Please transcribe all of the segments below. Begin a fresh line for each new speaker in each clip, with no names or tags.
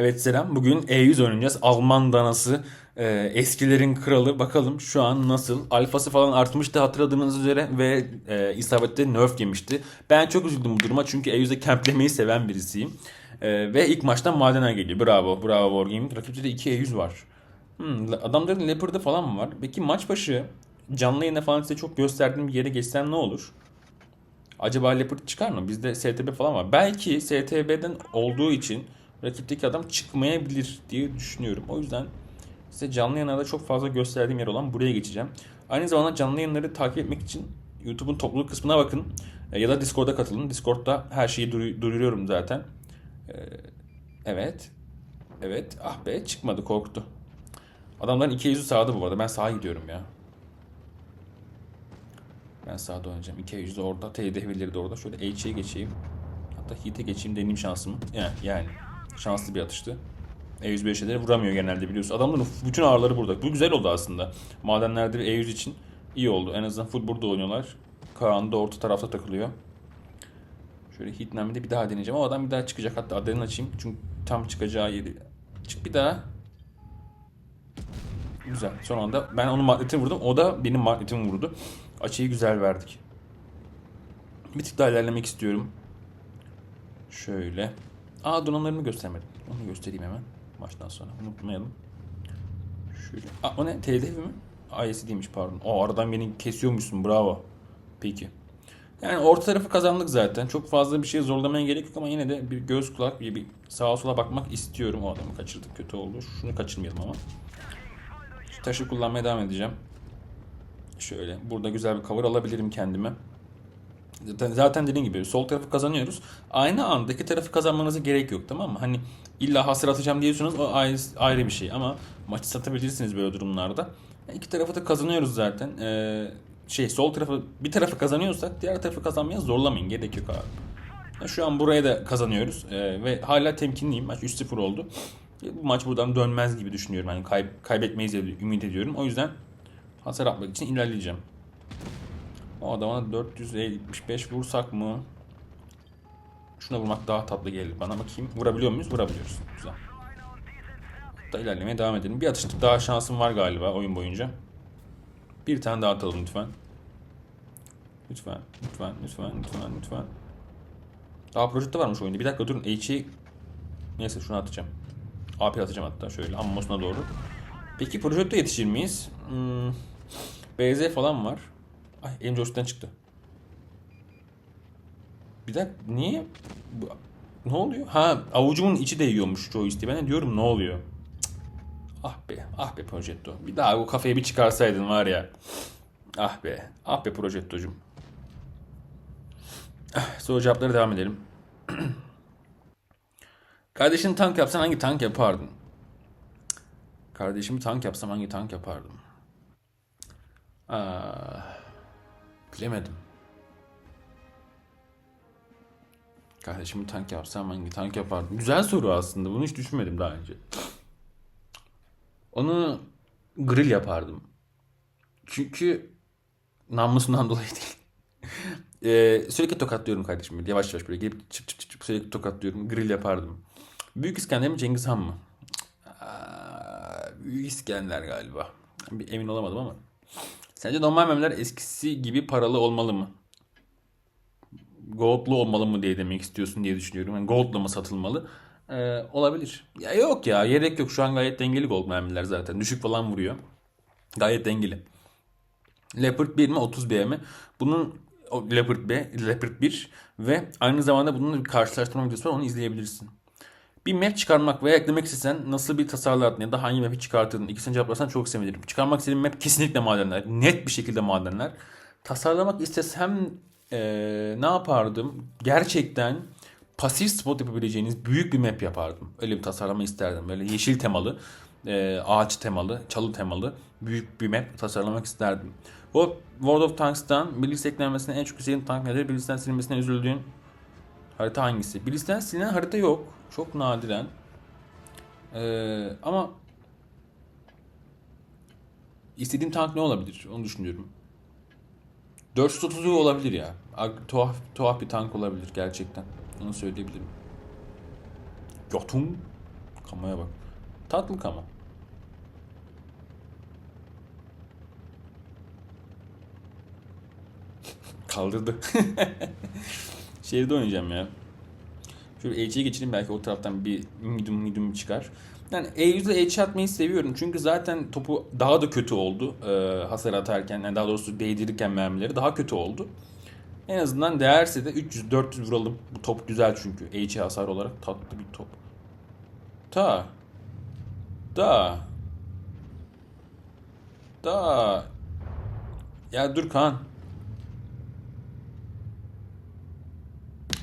Evet selam. Bugün E100 oynayacağız. Alman danası, e, eskilerin kralı. Bakalım şu an nasıl? Alfası falan artmıştı hatırladığınız üzere ve e, isabette nerf yemişti. Ben çok üzüldüm bu duruma çünkü E100'de camplemeyi seven birisiyim. E, ve ilk maçtan Madener geliyor. Bravo, bravo Wargaming. Rakipte de 2 E100 var. Hmm, adamların Leopard'ı falan mı var? Peki maç başı canlı yayında falan size çok gösterdiğim bir yere geçsem ne olur? Acaba Leopard çıkar mı? Bizde STB falan var. Belki STB'den olduğu için rakipteki adam çıkmayabilir diye düşünüyorum. O yüzden size canlı yayınlarda çok fazla gösterdiğim yer olan buraya geçeceğim. Aynı zamanda canlı yayınları takip etmek için YouTube'un topluluk kısmına bakın. E, Ya da Discord'a katılın. Discord'da her şeyi duyu- duyuruyorum zaten. E, Evet. Evet. Ah be çıkmadı korktu. Adamların iki yüzü sağda bu arada. Ben sağa gidiyorum ya. Ben sağda oynayacağım. İki yüzü orada. T devreleri de orada. Şöyle H'e geçeyim. Hatta Hit'e geçeyim deneyeyim şansımı. Yani, yani şanslı bir atıştı. E105 şeyleri vuramıyor genelde biliyorsun. Adamların bütün ağırları burada. Bu güzel oldu aslında. Madenlerde bir E100 için iyi oldu. En azından full burada oynuyorlar. Kaan da orta tarafta takılıyor. Şöyle Hitname'de bir daha deneyeceğim. O adam bir daha çıkacak. Hatta adını açayım. Çünkü tam çıkacağı yeri. Çık bir daha. Güzel. Son anda ben onun magnetini vurdum. O da benim magnetimi vurdu. Açıyı güzel verdik. Bir tık daha ilerlemek istiyorum. Şöyle. Aa donanlarını göstermedim. Onu göstereyim hemen. Maçtan sonra. Unutmayalım. Şöyle. Aa o ne? TDF mi? IS değilmiş pardon. O aradan beni kesiyormuşsun. Bravo. Peki. Yani orta tarafı kazandık zaten. Çok fazla bir şey zorlamaya gerek yok ama yine de bir göz kulak bir, bir sağa sola bakmak istiyorum. O adamı kaçırdık kötü oldu. Şunu kaçırmayalım ama. Şu taşı kullanmaya devam edeceğim. Şöyle. Burada güzel bir cover alabilirim kendime. Zaten, dediğim gibi sol tarafı kazanıyoruz. Aynı andaki tarafı kazanmanıza gerek yok tamam mı? Hani illa hasır atacağım diyorsunuz o ayrı, bir şey ama maçı satabilirsiniz böyle durumlarda. Yani iki tarafı da kazanıyoruz zaten. Ee, şey sol tarafı bir tarafı kazanıyorsak diğer tarafı kazanmaya zorlamayın gerek yok abi. Ya Şu an buraya da kazanıyoruz Ee, ve hala temkinliyim. Maç 3-0 oldu. E, Bu maç buradan dönmez gibi düşünüyorum. Yani kay- kaybetmeyiz diye ümit ediyorum. O yüzden hasar atmak için ilerleyeceğim. O adama 475 vursak mı? Şuna vurmak daha tatlı gelir bana. Bakayım vurabiliyor muyuz? Vurabiliyoruz. Güzel. Hatta ilerlemeye devam edelim. Bir atışlık daha şansım var galiba oyun boyunca. Bir tane daha atalım lütfen. Lütfen, lütfen, lütfen, lütfen, lütfen. Daha projekte varmış oyunda. Bir dakika durun. H'i... Neyse şunu atacağım. AP atacağım hatta şöyle ammosuna doğru. Peki projekte yetişir miyiz? Hmm, BZ falan var. Ay elim coşkudan çıktı. Bir dakika niye? Bu- Ne oluyor? Ha avucumun içi değiyormuş joystick'e. Ben de diyorum ne oluyor? Cık. Ah be, ah be Progetto. Bir daha bu kafayı bir çıkarsaydın var ya. Ah be, ah be Progetto'cum. Ah, soru cevaplara devam edelim. Kardeşini tank yapsan hangi tank yapardın? Kardeşimi tank yapsam hangi tank yapardım? Ah, bilemedim. Kardeşimi tank yapsam hangi tank yapardım? Güzel soru aslında. Bunu hiç düşünmedim daha önce. Onu grill yapardım. Çünkü namusundan dolayı değil. Ee, sürekli tokatlıyorum kardeşimi. Yavaş yavaş böyle gelip çıp çıp çıp çıp sürekli tokatlıyorum. Grill yapardım. Büyük İskender mi Cengiz Han mı? Aa, Büyük İskender galiba. Bir emin olamadım ama. Sence normal memeler eskisi gibi paralı olmalı mı? Gold'lu olmalı mı diye demek istiyorsun diye düşünüyorum. Yani Gold'la mı satılmalı? Ee, olabilir. Ya yok ya gerek yok. Şu an gayet dengeli Gold mermiler zaten. Düşük falan vuruyor. Gayet dengeli. Leopard 1 mi 30 B mi? Bunun Leopard B, Leopard 1 ve aynı zamanda bunun bir karşılaştırma videosu var onu izleyebilirsin. Bir map çıkarmak veya eklemek istesen nasıl bir tasarlardın ya da hangi map'i çıkartırdın? İkisini cevaplarsan çok sevinirim. Çıkarmak istediğim map kesinlikle madenler. Net bir şekilde madenler. Tasarlamak istesem eee, ne yapardım? Gerçekten pasif spot yapabileceğiniz büyük bir map yapardım. Öyle bir tasarlama isterdim. Böyle yeşil temalı, eee, ağaç temalı, çalı temalı büyük bir map tasarlamak isterdim. O World of Tanks'tan bir liste eklenmesine en çok istediğin tank nedir? Bir listen silinmesine üzüldüğün harita hangisi? Bir listen silinen harita yok. Çok nadiren. Eee, ama istediğim tank ne olabilir? Onu düşünüyorum. 430 olabilir ya. Ag- Tuhaf, tuhaf bir tank olabilir gerçekten. Onu söyleyebilirim. Jotun Kamoya bak. Tatlı kamo. Kaldırdı. Şehirde oynayacağım ya. Şöyle H'ye geçelim belki o taraftan bir midum midum çıkar. Yani E100 ile H atmayı seviyorum çünkü zaten topu daha da kötü oldu e, hasar atarken yani daha doğrusu değdirirken mermileri daha kötü oldu. En azından değerse de 300-400 vuralım. Bu top güzel çünkü. H hasar olarak tatlı bir top. Ta. Da. Da. Ya dur Kaan.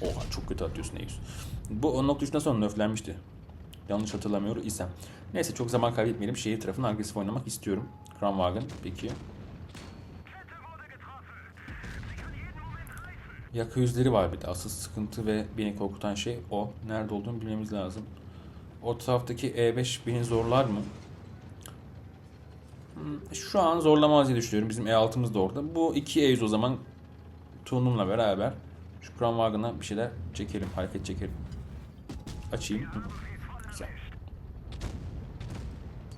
Oha çok kötü atıyorsun E100. Bu 10.3'ten sonra nerflenmişti. Yanlış hatırlamıyor isem. Neyse çok zaman kaybetmeyelim. Şehir tarafını agresif oynamak istiyorum. Kranwagen peki. Yaka yüzleri var bir de. Asıl sıkıntı ve beni korkutan şey o. Nerede olduğunu bilmemiz lazım. O taraftaki E5 beni zorlar mı? Hmm, Şu an zorlamaz diye düşünüyorum. Bizim E6'mız da orada. Bu iki E100 o zaman Tunum'la beraber şu Kranwagen'a bir şeyler çekelim. Hareket çekelim. Açayım. Hı. Güzel.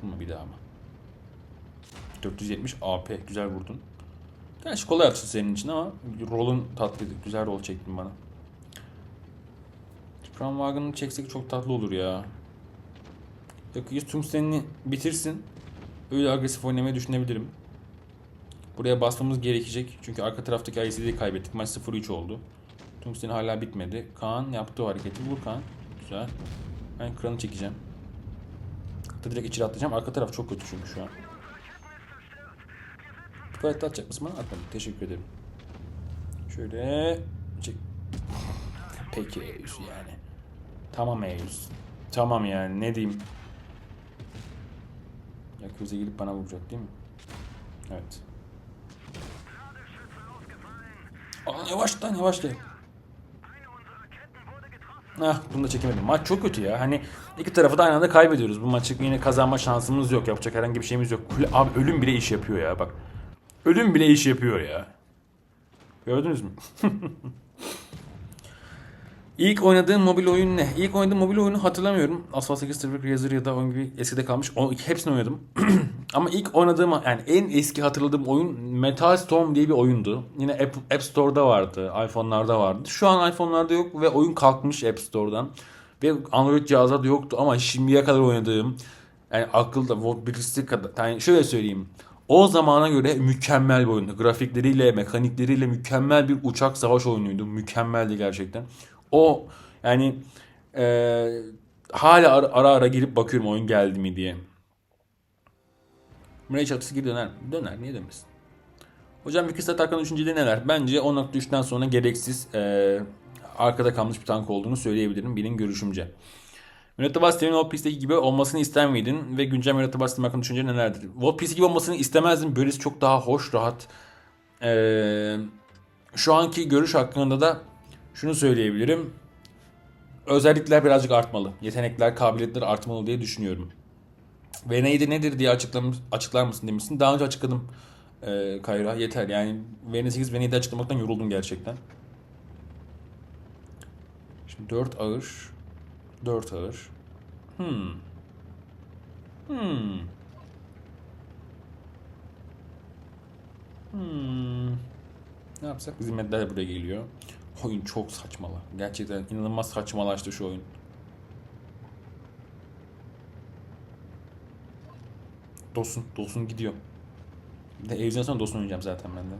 Vurma bir daha ama. 470 AP. Güzel vurdun. Gerçi kolay atıştı senin için ama rolun tatlıydı. Güzel rol çektin bana. Kranwagen'ı çeksek çok tatlı olur ya. Yakıyız tungstenini bitirsin. Öyle agresif oynamayı düşünebilirim. Buraya basmamız gerekecek. Çünkü arka taraftaki ICD'yi kaybettik. Maç 0-3 oldu. Tungsten hala bitmedi. Kaan yaptı o hareketi. Vur Kaan. Güzel. Ben kranı çekeceğim. Hatta direkt içeri atlayacağım. Arka taraf çok kötü çünkü şu an. Tuvalette atacak mısın bana? Atmadım. Teşekkür ederim. Şöyle çek. Peki E100 yani. Tamam E100. Tamam yani ne diyeyim. Yakuza gelip bana vuracak değil mi? Evet. Aa, yavaştan yavaş gel. Ah bunu da çekemedim. Maç çok kötü ya. Hani iki tarafı da aynı anda kaybediyoruz. Bu maçı yine kazanma şansımız yok. Yapacak herhangi bir şeyimiz yok. Kule- Abi ölüm bile iş yapıyor ya bak. Ölüm bile iş yapıyor ya. Gördünüz mü? İlk oynadığım mobil oyun ne? İlk oynadığım mobil oyunu hatırlamıyorum. Asphalt 8 Traffic Racer ya da oyun gibi eskide kalmış. O, hepsini oynadım. Ama ilk oynadığım yani en eski hatırladığım oyun Metal Storm diye bir oyundu. Yine App, App Store'da vardı. iPhone'larda vardı. Şu an iPhone'larda yok ve oyun kalkmış App Store'dan. Ve Android cihazlarda yoktu ama şimdiye kadar oynadığım yani akılda birisi kadar yani şöyle söyleyeyim. O zamana göre mükemmel bir oyundu. Grafikleriyle, mekanikleriyle mükemmel bir uçak savaş oyunuydu. Mükemmeldi gerçekten. O yani eee, hala ara, ara ara girip bakıyorum oyun geldi mi diye. Mirai çatısı gibi döner? Döner. Niye dönmesin? Hocam Vikisat Tarkan'ın düşünceleri neler? Bence 10.3'ten sonra gereksiz eee, arkada kalmış bir tank olduğunu söyleyebilirim benim görüşümce. Mürettebat sistemin o pistteki gibi olmasını ister miydin? Ve güncel mürettebat sistemi hakkında düşünceleri nelerdir? PC gibi olmasını istemezdim. Böylesi çok daha hoş, rahat. Ee, şu anki görüş hakkında da şunu söyleyebilirim. Özellikler birazcık artmalı. Yetenekler, kabiliyetler artmalı diye düşünüyorum. Ve neydi nedir diye açıklar mısın demişsin. Daha önce açıkladım ee, Kayra. Yeter yani VN8 ve 7 açıklamaktan yoruldum gerçekten. Şimdi 4 ağır. 4 ağır. Hmm. Hmm. Hmm. Ne yapsak? Bizim medler buraya geliyor. Oyun çok saçmalı. Gerçekten inanılmaz saçmalaştı şu oyun. Dosun. Dosun gidiyor. Bir de evden sonra Dosun oynayacağım zaten ben de.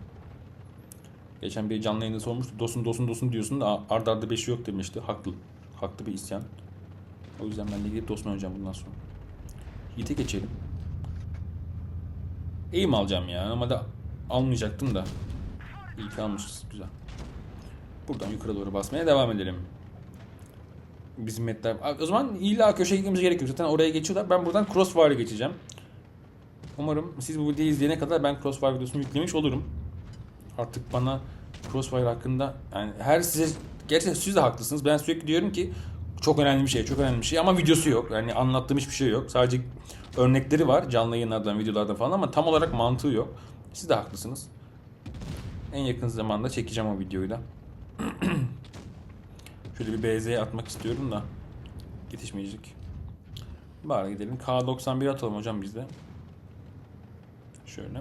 Geçen bir canlı yayında sormuştu. Dosun Dosun Dosun diyorsun da arda arda beşi yok demişti. Haklı. Haklı bir isyan. O yüzden ben de gidip Dosun oynayacağım bundan sonra. Yiğit'e geçelim. Mi alacağım ya? Normalde almayacaktım da. İyi ki almışız. Güzel. Buradan yukarı doğru basmaya devam edelim. Bizim metler... O zaman illa köşeye gitmemiz gerekiyor. Zaten oraya geçiyorlar. Ben buradan Crossfire'a geçeceğim. Umarım siz bu videoyu izleyene kadar ben Crossfire videosunu yüklemiş olurum. Artık bana Crossfire hakkında yani her size gerçekten siz de haklısınız. Ben sürekli diyorum ki çok önemli bir şey, çok önemli bir şey ama videosu yok. Yani anlattığım hiçbir şey yok. Sadece örnekleri var canlı yayınlardan, videolardan falan ama tam olarak mantığı yok. Siz de haklısınız. En yakın zamanda çekeceğim o videoyu da. Şöyle bir BZ'ye atmak istiyorum da yetişmeyecek. Bari gidelim. K91 atalım hocam bizde. Şöyle.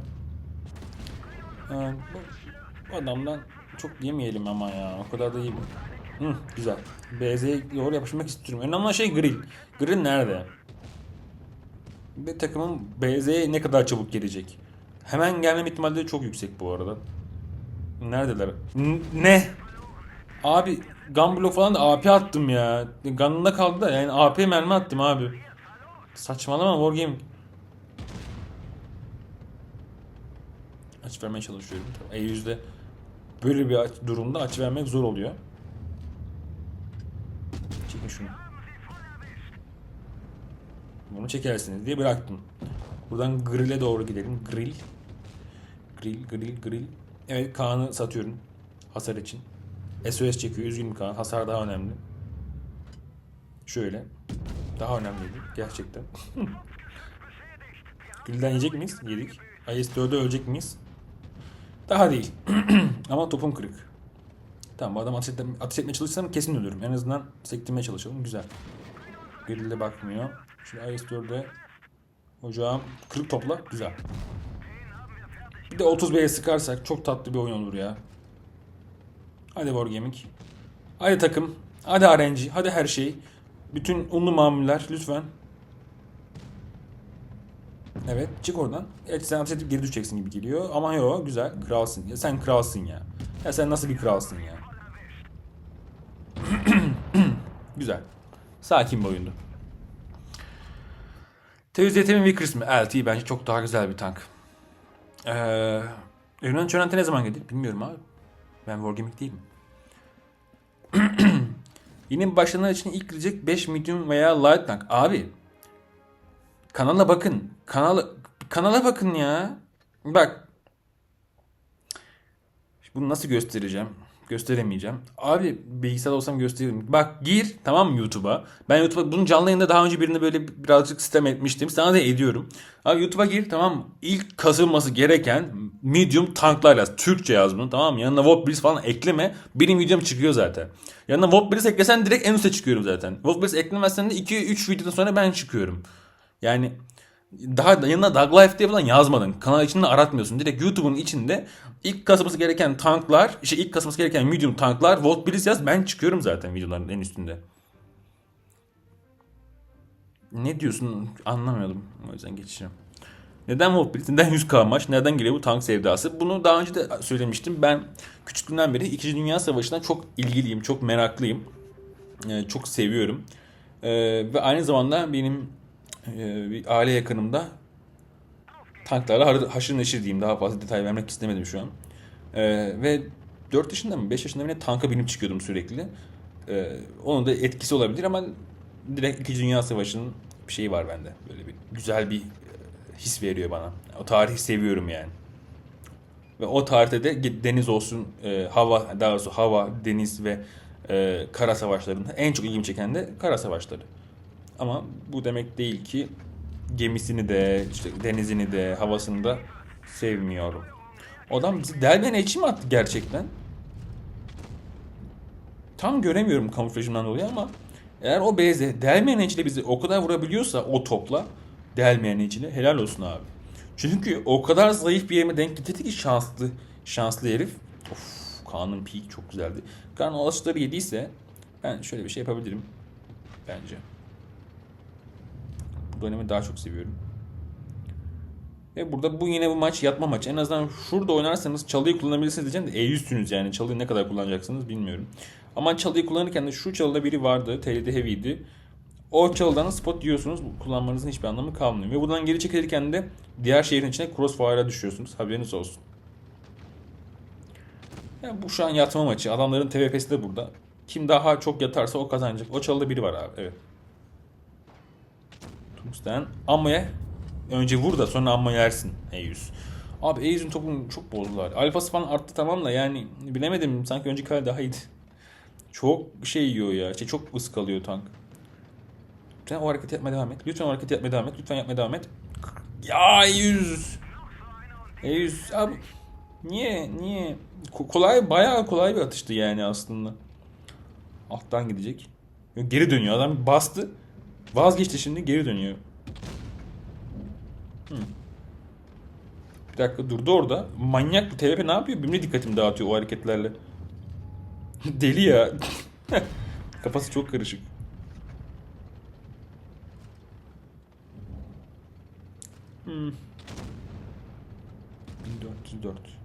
Ee, bu, adamdan çok yemeyelim ama ya. O kadar da iyi? Hı, güzel. BZ'ye doğru yapışmak istiyorum. Önemli şey grill. Grill nerede? Ve takımın BZ'ye ne kadar çabuk gelecek? Hemen gelmem ihtimalleri çok yüksek bu arada. Neredeler? N- ne? Abi gun block falan da AP attım ya. Gun'da kaldı da yani AP mermi attım abi. Saçmalama Wargame. Aç vermeye çalışıyorum. Tabii E100'de böyle bir durumda aç vermek zor oluyor. Çekin şunu. Bunu çekersiniz diye bıraktım. Buradan grill'e doğru gidelim. Grill. Grill, grill, grill. Evet Kaan'ı satıyorum. Hasar için. SOS çekiyor. Üzgünüm Kaan. Hasar daha önemli. Şöyle. Daha önemliydi. Gerçekten. Grill'den yiyecek miyiz? Yedik. IS-4'e ölecek miyiz? Daha değil. Ama topum kırık. Tamam bu adam ateş, etme, ateş etmeye çalışsam kesin ölürüm. En azından sektirmeye çalışalım. Güzel. Grill'de bakmıyor. Şimdi IS-4'e Hocam kırık topla. Güzel. Bir de 30 B'ye sıkarsak çok tatlı bir oyun olur ya. Hadi Wargaming. Hadi takım. Hadi RNG. Hadi her şey. Bütün unlu mamuller lütfen. Evet çık oradan. Evet sen ateş edip geri düşeceksin gibi geliyor. Ama yo güzel. Kralsın. Ya sen kralsın ya. Ya sen nasıl bir kralsın ya. güzel. Sakin bir oyundu. TVZT'nin Vickers mi? LT bence çok daha güzel bir tank. Ee, Yunan Çönent'e ne zaman gelir? Bilmiyorum abi. Ben Wargaming değilim. Yine başlayanlar için ilk girecek 5 medium veya light tank. Abi kanala bakın. Kanala, kanala bakın ya. Bak. Bunu nasıl göstereceğim? Gösteremeyeceğim. Abi bilgisayar olsam gösteririm. Bak gir tamam YouTube'a? Ben YouTube'a bunun canlı yayında daha önce birinde böyle birazcık sistem etmiştim. Sana da ediyorum. Abi YouTube'a gir tamam? İlk kasılması gereken medium tanklar yaz. Türkçe yaz bunu tamam mı? Yanına Wobblies falan ekleme. Benim videom çıkıyor zaten. Yanına Wobblies eklesen direkt en üste çıkıyorum zaten. Wobblies eklemezsen de 2-3 videodan sonra ben çıkıyorum. Yani daha yanına Dog Life diye falan yazmadın. Kanal içinde aratmıyorsun. Direkt YouTube'un içinde ilk kasması gereken tanklar, işte ilk kasması gereken medium tanklar, Volt Bliss yaz. Ben çıkıyorum zaten videoların en üstünde. Ne diyorsun anlamıyordum. O yüzden geçeceğim. Neden Volt Bliss? Neden 100k maç? Nereden geliyor bu tank sevdası? Bunu daha önce de söylemiştim. Ben küçüklüğümden beri 2. Dünya Savaşı'na çok ilgiliyim, çok meraklıyım. Ee, çok seviyorum. Ee, ve aynı zamanda benim e, bir aile yakınımda tanklarla haşır neşir diyeyim. Daha fazla detay vermek istemedim şu an. Ee, ve 4 yaşında mı 5 yaşında mı ne tanka binip çıkıyordum sürekli. Ee, onun da etkisi olabilir ama direkt 2. Dünya Savaşı'nın bir şeyi var bende. Böyle bir güzel bir e, his veriyor bana. O tarihi seviyorum yani. Ve o tarihte de deniz olsun, e, hava, daha doğrusu hava, deniz ve e, kara savaşlarında en çok ilgimi çeken de kara savaşları. Ama bu demek değil ki gemisini de, işte denizini de, havasını da sevmiyorum. Adam bizi delmene içi mi attı gerçekten? Tam göremiyorum kamuflajından dolayı ama eğer o beze delmeyen içiyle bizi o kadar vurabiliyorsa o topla delmeyen içiyle helal olsun abi. Çünkü o kadar zayıf bir yerime denk getirdi ki şanslı şanslı herif. Of Kaan'ın peak çok güzeldi. Kaan o yediyse ben şöyle bir şey yapabilirim bence. Bu dönemi daha çok seviyorum. Ve burada bu yine bu maç yatma maçı. En azından şurada oynarsanız çalıyı kullanabilirsiniz diyeceğim de E100'sünüz yani. Çalıyı ne kadar kullanacaksınız bilmiyorum. Ama çalıyı kullanırken de şu çalıda biri vardı. TL'de heavy'ydi. O çalıdan spot yiyorsunuz. Kullanmanızın hiçbir anlamı kalmıyor. Ve buradan geri çekilirken de diğer şehrin içine crossfire'a düşüyorsunuz. Haberiniz olsun. Yani bu şu an yatma maçı. Adamların TVP'si de burada. Kim daha çok yatarsa o kazanacak. O çalıda biri var abi. Evet. Tungsten. Amma'ya önce vur da sonra amma yersin E100. Abi E100'ün topunu çok bozdular. Alfası falan arttı tamam da yani bilemedim sanki önceki hali daha iyiydi. Çok şey yiyor ya. Şey, çok ıskalıyor tank. Lütfen o hareketi yapmaya devam et. Lütfen o hareketi yapmaya devam et. Lütfen yapmaya devam et. Ya E100. E100. Abi niye? Niye? Ko- kolay bayağı kolay bir atıştı yani aslında. Alttan gidecek. Geri dönüyor. Adam bastı. Vazgeçti şimdi geri dönüyor. Hı. Bir dakika durdu orada. Manyak bu TVP ne yapıyor? Benim dikkatimi dağıtıyor o hareketlerle. Deli ya. Kafası çok karışık. Hmm. 1404.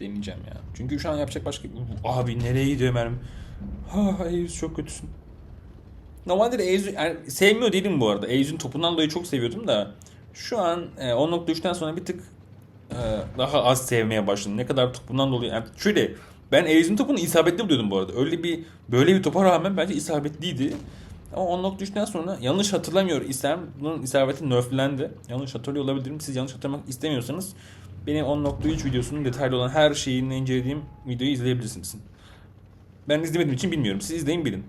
Deneyeceğim ya. Çünkü şu an yapacak başka... Abi nereye gidiyor mermi? Ha Eyüz çok kötüsün. Normalde de yani sevmiyor değilim bu arada. Eyüz'ün topundan dolayı çok seviyordum da şu an e, 10.3'ten sonra bir tık e, daha az sevmeye başladım. Ne kadar topundan dolayı yani şöyle ben Eyüz'ün topunu isabetli buluyordum bu arada. Öyle bir böyle bir topa rağmen bence isabetliydi. Ama 10.3'ten sonra yanlış hatırlamıyor isem bunun isabeti nerflendi. Yanlış hatırlıyor olabilirim. Siz yanlış hatırlamak istemiyorsanız benim 10.3 videosunun detaylı olan her şeyini incelediğim videoyu izleyebilirsiniz. Ben izlemediğim için bilmiyorum. Siz izleyin bilin.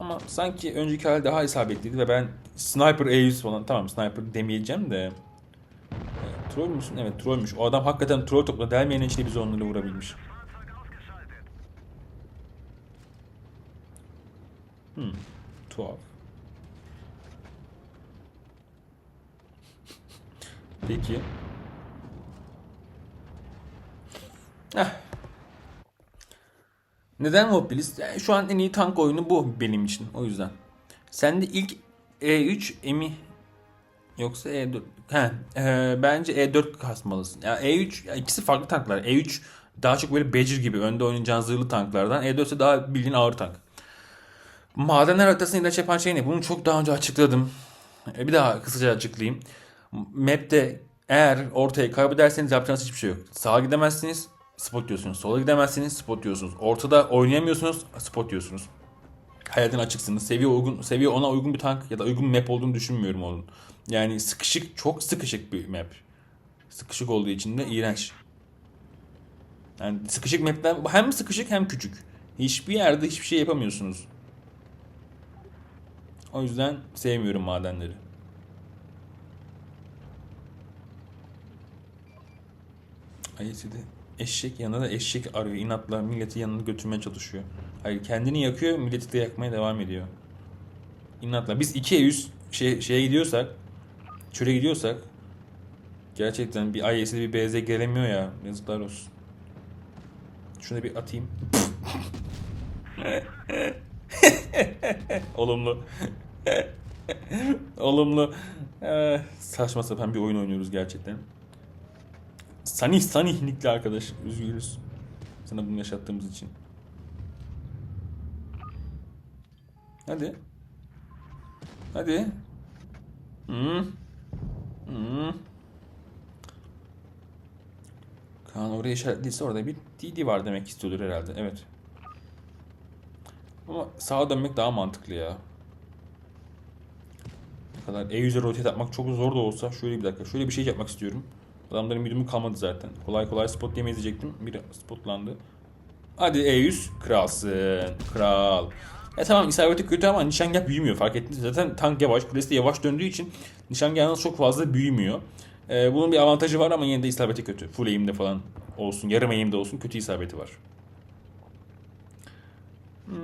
Ama sanki önceki hali daha isabetliydi ve ben Sniper Ace falan tamam Sniper demeyeceğim de e, Troll müsün? Evet trollmüş. O adam hakikaten troll topla delmeyen içinde bizi onlarla vurabilmiş. Hmm. Tuhaf. Peki. Heh. Neden Mobilis? Yani şu an en iyi tank oyunu bu benim için. O yüzden. Sen de ilk E3 emi yoksa E4 he, e, bence E4 kasmalısın. Ya E3 ya ikisi farklı tanklar. E3 daha çok böyle Badger gibi önde oynayacağın zırhlı tanklardan. E4 ise daha bildiğin ağır tank. Madenler haritasını ilaç yapan şey ne? Bunu çok daha önce açıkladım. E, Bir daha kısaca açıklayayım. Map'te eğer ortaya kaybederseniz yapacağınız hiçbir şey yok. Sağa gidemezsiniz, spot diyorsunuz. Sola gidemezsiniz, spot diyorsunuz. Ortada oynayamıyorsunuz, spot diyorsunuz. Hayatın açıksınız. Seviye uygun, seviye ona uygun bir tank ya da uygun map olduğunu düşünmüyorum onun. Yani sıkışık, çok sıkışık bir map. Sıkışık olduğu için de iğrenç. Yani sıkışık mapler hem sıkışık hem küçük. Hiçbir yerde hiçbir şey yapamıyorsunuz. O yüzden sevmiyorum madenleri. IS'de eşek yanında da eşek arıyor. inatla milleti yanına götürmeye çalışıyor. Hayır kendini yakıyor milleti de yakmaya devam ediyor. İnatla. Biz 2'ye 100 şey, şeye gidiyorsak çöle gidiyorsak gerçekten bir IS'de bir BZ gelemiyor ya. Yazıklar olsun. Şunu bir atayım. Olumlu. Olumlu. Eh, saçma sapan bir oyun oynuyoruz gerçekten. Sani Sani nickli arkadaş. Üzgünüz. Sana bunu yaşattığımız için. Hadi. Hadi. Hı. Hı. Kaan oraya işaretliyse orada bir DD var demek istiyordur herhalde. Evet. Ama sağa dönmek daha mantıklı ya. Ne kadar E100'e rotate atmak çok zor da olsa şöyle bir dakika. Şöyle bir şey yapmak istiyorum. Adamların müdümü kalmadı zaten. Kolay kolay spot yemeyiz diyecektim. Biri spotlandı. Hadi E100 kralsın. Kral. E tamam isabeti kötü ama nişangah büyümüyor fark ettiniz. Zaten tank yavaş, kulesi de yavaş döndüğü için nişangahınız çok fazla büyümüyor. E, bunun bir avantajı var ama yine de isabeti kötü. Full aim'de falan olsun, yarım aim'de olsun kötü isabeti var. Hmm.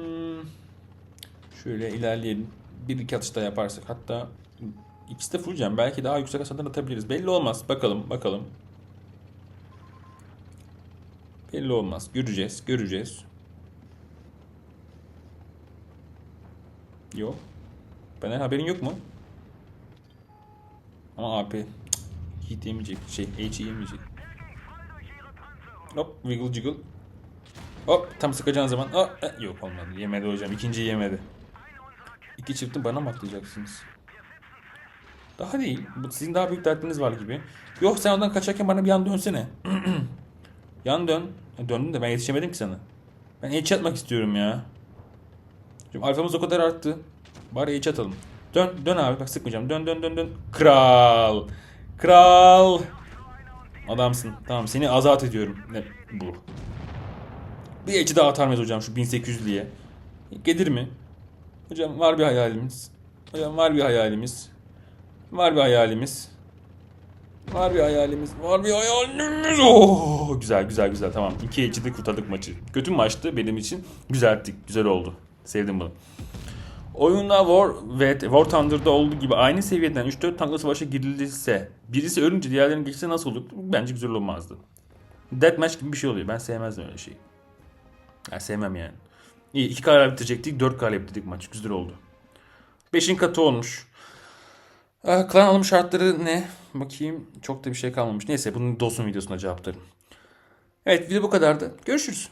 Şöyle ilerleyelim. Bir iki atış daha yaparsak hatta ikisi de full jam. Belki daha yüksek hasardan atabiliriz. Belli olmaz. Bakalım bakalım. Belli olmaz. Göreceğiz. Göreceğiz. Yok. Benden haberin yok mu? Ama AP hit yemeyecek. Şey H yemeyecek. Hop wiggle jiggle. Hop tam sıkacağın zaman. Hop, eh, yok olmadı. Yemedi hocam. İkinciyi yemedi. İki çifti bana mı atlayacaksınız? Daha değil. Bu sizin daha büyük dertiniz var gibi. Yok sen oradan kaçarken bana bir yan dönsene. yan dön. Ha, döndün de ben yetişemedim ki sana. Ben H atmak istiyorum ya. Şimdi alfamız o kadar arttı. Bari H atalım. Dön, dön abi bak sıkmayacağım. Dön dön dön dön. Kral. Kral. Adamsın. Tamam seni azat ediyorum. Ne bu? Bir H'i daha atar mıyız hocam şu 1800'lüye? Gelir mi? Hocam var bir hayalimiz. Hocam var bir hayalimiz. Var bir hayalimiz. Var bir hayalimiz. Var bir hayalimiz. Oo, güzel güzel güzel tamam. 2'ye 2'de kurtardık maçı. Kötü maçtı benim için. Güzeldik. Güzel oldu. Sevdim bunu. Oyunda War ve War Thunder'da olduğu gibi aynı seviyeden 3-4 tankla savaşa girilirse birisi ölünce diğerlerinin geçse nasıl olur? Bence güzel olmazdı. Deathmatch gibi bir şey oluyor. Ben sevmezdim öyle şeyi. Ya sevmem yani. İyi 2 kare bitirecektik 4 kare bitirdik maç. Güzel oldu. 5'in katı olmuş. Aa, klan alım şartları ne? Bakayım. Çok da bir şey kalmamış. Neyse bunun Dawson videosuna cevaplarım. Evet video bu kadardı. Görüşürüz.